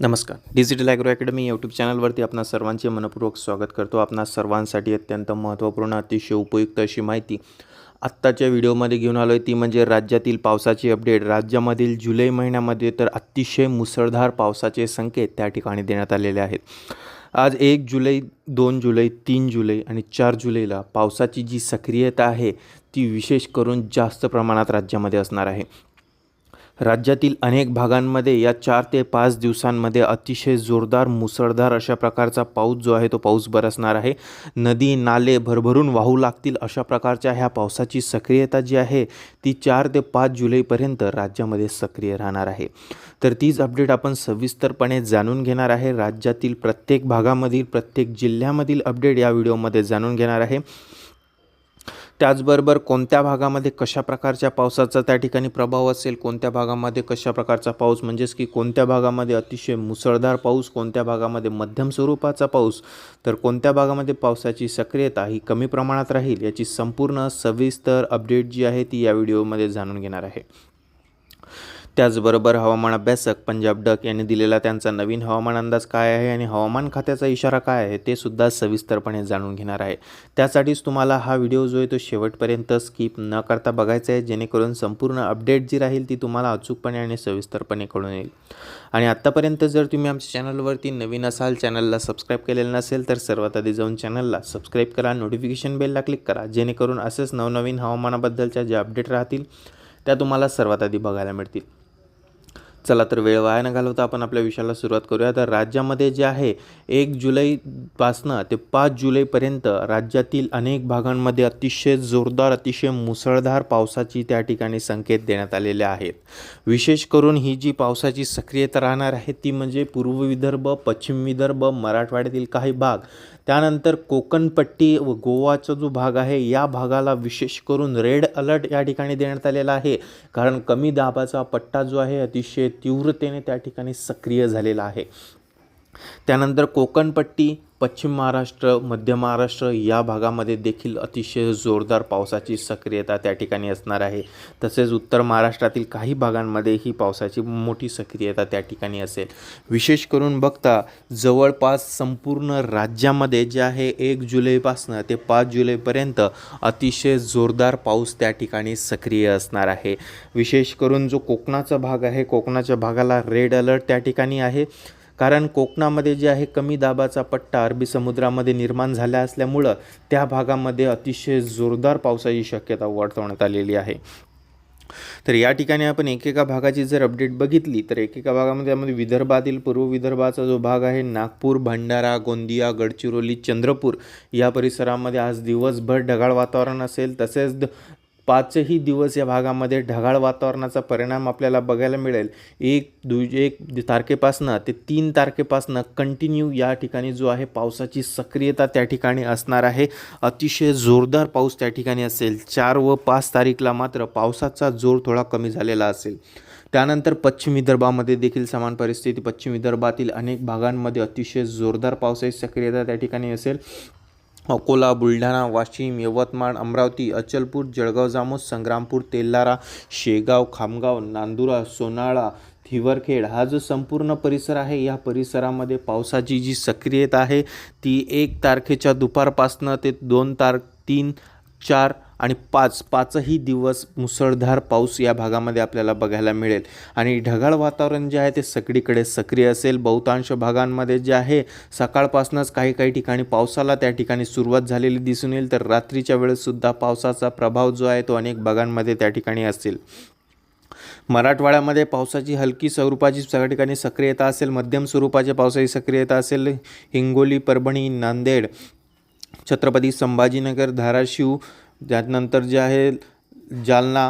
नमस्कार. Digital agro academy YouTube चॅनलवरती आपणा सर्वांचे मनपूर्वक स्वागत करतो. आपणा सर्वांसाठी अत्यंत महत्त्वपूर्ण अतिशय उपयुक्त अशी माहिती आत्ताच्या व्हिडिओमध्ये घेऊन आलो आहे ती म्हणजे राज्यातील पावसाची अपडेट राज्यामधील जुलै महिन्यामध्ये तर अतिशय मुसळधार पावसाचे संकेत त्या ठिकाणी देण्यात आलेले आहेत. आज एक जुलै दोन जुलै तीन जुलै आणि चार जुलैला पावसाची जी सक्रियता आहे ती विशेष करून जास्त प्रमाणात राज्यामध्ये असणार आहे. राज्यातील अनेक भागांमध्ये या चार ते पाच दिवसांमध्ये अतिशय जोरदार मुसळधार अशा प्रकारचा पाऊस जो आहे तो पाऊस बरसणार आहे. नदी नाले भरभरून वाहू लागतील अशा प्रकारच्या ह्या पावसाची सक्रियता जी आहे ती चार ते पाच जुलैपर्यंत राज्यामध्ये सक्रिय राहणार आहे. तर तीच अपडेट आपण सविस्तरपणे जाणून घेणार आहे. राज्यातील प्रत्येक भागामधील प्रत्येक जिल्ह्यामधील अपडेट या व्हिडिओमध्ये जाणून घेणार आहे. त्याचबरोबर कोणत्या भागामध्ये कशा प्रकारच्या पावसाचा त्या ठिकाणी प्रभाव असेल कोणत्या भागामध्ये कशा प्रकारचा पाऊस म्हणजेच की कोणत्या भागामध्ये अतिशय मुसळधार पाऊस कोणत्या भागामध्ये मध्यम स्वरूपाचा पाऊस तर कोणत्या भागामध्ये पावसाची सक्रियता ही कमी प्रमाणात राहील याची संपूर्ण सविस्तर अपडेट जी आहे ती या व्हिडिओमध्ये जाणून घेणार आहे. त्याचबरोबर हवामान अभ्यासक पंजाब डक यांनी दिलेला त्यांचा नवीन हवामान अंदाज काय आहे आणि हवामान खात्याचा इशारा काय आहे ते सुद्धा सविस्तरपणे जाणून घेणार आहे. त्यासाठीच तुम्हाला हा व्हिडिओ जो आहे तो शेवटपर्यंत स्किप न करता बघायचा आहे जेणेकरून संपूर्ण अपडेट जी राहील ती तुम्हाला अचूकपणे आणि सविस्तरपणे कळून येईल. आणि आत्तापर्यंत जर तुम्ही आमच्या चॅनलवरती नवीन असाल चॅनलला सबस्क्राईब केलेलं नसेल तर सर्वात आधी जाऊन चॅनलला सबस्क्राईब करा नोटिफिकेशन बेलला क्लिक करा जेणेकरून असेच नवनवीन हवामानाबद्दलच्या ज्या अपडेट राहतील त्या तुम्हाला सर्वात आधी बघायला मिळतील. चला तर वेळ वाया न घालवता आपण आपल्या विषयाला सुरुवात करूया. तर राज्यामध्ये जे आहे एक जुलैपासनं ते पाच जुलैपर्यंत राज्यातील अनेक भागांमध्ये अतिशय जोरदार अतिशय मुसळधार पावसाची त्या ठिकाणी संकेत देण्यात आलेले आहेत. विशेष करून ही जी पावसाची सक्रियता राहणार आहे ती म्हणजे पूर्व विदर्भ पश्चिम विदर्भ मराठवाड्यातील काही भाग त्यानंतर कोकणपट्टी व गोवाचा जो भाग आहे या भागाला विशेष करून रेड अलर्ट या ठिकाणी देण्यात आलेला आहे. कारण कमी दाबाचा पट्टा जो आहे अतिशय तीव्रतेने त्या ठिकाणी सक्रिय झालेला आहे. त्यानंतर कोकणपट्टी पश्चिम महाराष्ट्र मध्य महाराष्ट्र या भागामध्ये देखील अतिशय जोरदार पावसाची सक्रियता त्या ठिकाणी असणार आहे. तसेच उत्तर महाराष्ट्रातील काही भागांमध्ये ही पावसाची मोठी सक्रियता त्या ठिकाणी असेल. विशेष करून बघता जवळपास संपूर्ण राज्यामध्ये जे आहे एक जुलैपासनं ते पाच जुलैपर्यंत अतिशय जोरदार पाऊस त्या ठिकाणी सक्रिय असणार आहे. विशेष करून जो कोकणाचा भाग आहे कोकणाच्या भागाला रेड अलर्ट त्या ठिकाणी आहे. कारण कोकणामध्ये जे आहे कमी दाबाचा पट्टा अरबी समुद्रामध्ये निर्माण झाला असल्यामुळं त्या भागामध्ये अतिशय जोरदार पावसाची शक्यता वर्तवण्यात आलेली आहे. तर या ठिकाणी आपण एकेका भागाची जर अपडेट बघितली तर एकेका भागामध्ये त्यामध्ये विदर्भातील पूर्व विदर्भाचा जो भाग आहे नागपूर भंडारा गोंदिया गडचिरोली चंद्रपूर या परिसरामध्ये आज दिवसभर ढगाळ वातावरण असेल. तसेच द- पाचही दिवस या भागामध्ये ढगाळ वातावरणाचा परिणाम आपल्याला बघायला मिळेल. एक दु एक तारखेपासनं ते तीन तारखेपासनं कंटिन्यू या ठिकाणी जो आहे पावसाची सक्रियता त्या ठिकाणी असणार आहे. अतिशय जोरदार पाऊस त्या ठिकाणी असेल. चार व पाच तारीखला मात्र पावसाचा जोर थोडा कमी झालेला असेल. त्यानंतर पश्चिम विदर्भामध्ये देखील समान परिस्थिती. पश्चिम विदर्भातील अनेक भागांमध्ये अतिशय जोरदार पावसाची सक्रियता त्या ठिकाणी असेल. अकोला बुलढाणा वाशिम यवतमाळ अमरावती अचलपूर जळगाव जामोद संग्रामपूर तेल्लारा शेगाव खामगाव नांदुरा सोनाळा थिवरखेड हा जो संपूर्ण परिसर आहे या परिसरामध्ये पावसाची जी सक्रियता आहे ती एक तारखेच्या दुपारपासनं ते दोन तार तीन चार आणि पाच पाचही दिवस मुसळधार पाऊस या भागामध्ये आपल्याला बघायला मिळेल. आणि ढगाळ वातावरण जे आहे ते सगळीकडे सक्रिय असेल. बहुतांश भागांमध्ये जे आहे सकाळपासूनच काही काही ठिकाणी पावसाला त्या ठिकाणी सुरुवात झालेली दिसून येईल. तर रात्रीच्या वेळेससुद्धा पावसाचा प्रभाव जो आहे तो अनेक भागांमध्ये त्या ठिकाणी असेल. मराठवाड्यामध्ये पावसाची हलकी स्वरूपाची सगळ्या ठिकाणी सक्रियता असेल. मध्यम स्वरूपाची पावसाची सक्रियता असेल. हिंगोली परभणी नांदेड छत्रपती संभाजीनगर धाराशिव त्यानंतर जे आहे जालना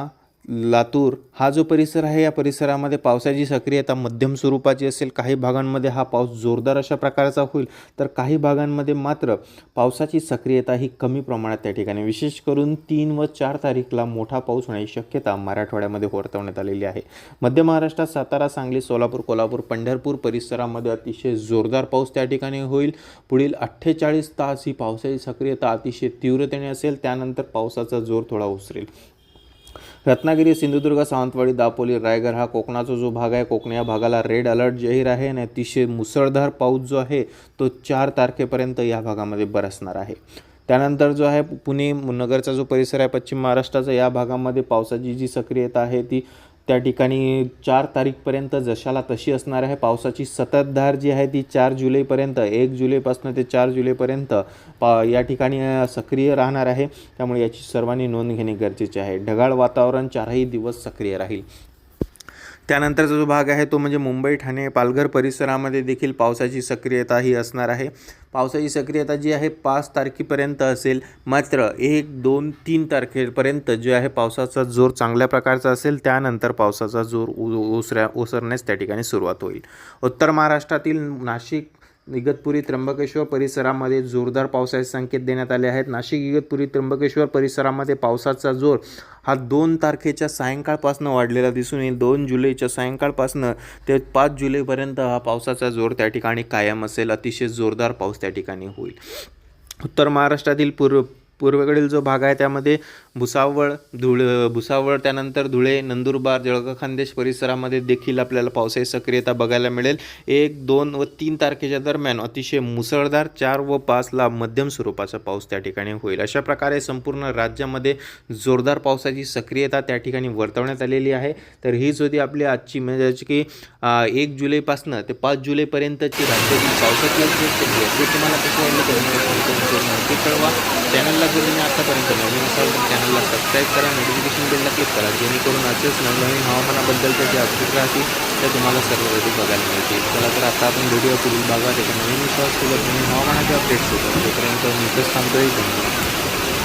लातूर हा जो परिसर आहे या परिसरामध्ये पावसाची सक्रियता मध्यम स्वरूपाची असेल काही भागांमध्ये हा पाऊस जोरदार अशा प्रकारचा होईल तर काही भागांमध्ये मात्र पावसाची सक्रियता ही कमी प्रमाणात त्या ठिकाणी. विशेष करून तीन व चार तारीखला मोठा पाऊस होण्याची शक्यता मराठवाड्यामध्ये वर्तवण्यात आलेली आहे. मध्य महाराष्ट्रात सातारा सांगली सोलापूर कोल्हापूर पंढरपूर परिसरामध्ये अतिशय जोरदार पाऊस त्या ठिकाणी होईल. पुढील अठ्ठेचाळीस तास ही पावसाची सक्रियता अतिशय तीव्रतेने असेल त्यानंतर पावसाचा जोर थोडा ओसरेल. रत्नागिरी सिंधुदुर्ग सावंतवाडी दापोली रायगड हा कोकणाचा जो भाग आहे कोकण या भागाला रेड अलर्ट जाहीर आहे आणि अतिशय मुसळधार पाऊस जो आहे तो चार तारखेपर्यंत या भागामध्ये बरसणार आहे. त्यानंतर जो आहे पुणे नगरचा जो परिसर आहे पश्चिम महाराष्ट्राचा या भागामध्ये पावसाची जी सक्रियता आहे ती त्या ठिकाणी चार तारीखपर्यंत जशाला तशी असणार आहे पावसाची सततधार जी आहे ती चार जुलैपर्यंत एक जुलैपासून ते चार जुलैपर्यंत पा या ठिकाणी सक्रिय राहणार आहे. त्यामुळे याची सर्वांनी नोंद घेणे गरजेचे आहे. ढगाळ वातावरण चारही दिवस सक्रिय राहील. त्यानंतरचा जो भाग आहे तो म्हणजे मुंबई ठाणे पालघर परिसरामध्ये देखील पावसाची सक्रियता ही असणार आहे. पावसाची सक्रियता जी आहे पाच तारखेपर्यंत असेल. मात्र एक दोन तीन तारखेपर्यंत जे आहे पावसाचा जोर चांगल्या प्रकारचा असेल. त्यानंतर पावसाचा जोर उ ओसऱ्या ओसरण्यास त्या ठिकाणी सुरुवात होईल. उत्तर महाराष्ट्रातील नाशिक इगतपुरी त्र्यंबकेश्वर परिसरामध्ये जोरदार पावसाचे संकेत देण्यात आले आहेत. नाशिक इगतपुरी त्र्यंबकेश्वर परिसरामध्ये पावसाचा जोर हा दोन तारखेच्या सायंकाळपासून वाढलेला दिसून येईल. दोन जुलैच्या सायंकाळपासून ते पाच जुलैपर्यंत हा पावसाचा जोर त्या ठिकाणी कायम असेल. अतिशय जोरदार पाऊस त्या ठिकाणी होईल. उत्तर महाराष्ट्रातील पूर्व पूर्वेकडील जो भाग आहे त्यामध्ये भुसावळ धुळ भुसावळ त्यानंतर धुळे नंदुरबार जळगाव खानदेश परिसरामध्ये देखील आपल्याला पावसाची सक्रियता बघायला मिळेल. एक दोन व तीन तारखेच्या दरम्यान अतिशय मुसळधार चार व पाचला मध्यम स्वरूपाचा पाऊस त्या ठिकाणी होईल. अशा प्रकारे संपूर्ण राज्यामध्ये जोरदार पावसाची सक्रियता त्या ठिकाणी वर्तवण्यात आलेली आहे. तर हीच होती आपली आजची म्हणजे की एक जुलैपासनं ते पाच जुलैपर्यंतची राज्यातील पावसाची अपडेट आहे ते तुम्हाला कसं वाटलं कळवा. चॅनलला जर तुम्ही आतापर्यंत नवीन असाल तर चॅनलला सबस्क्राईब करा नोटिफिकेशन बेलला क्लिक करा जेणेकरून असेच नवनवीन हवामानाबद्दलचे जे अपडेट राहतील ते तुम्हाला सर्व बघायला मिळतील. चला तर आता आपण व्हिडिओ पुढील बघा त्याच्या नवीन विश्वाससोबत नवीन हवामानाचे अपडेट्स होतात तोपर्यंत मी इथंच थांबतोय. धन्यवाद.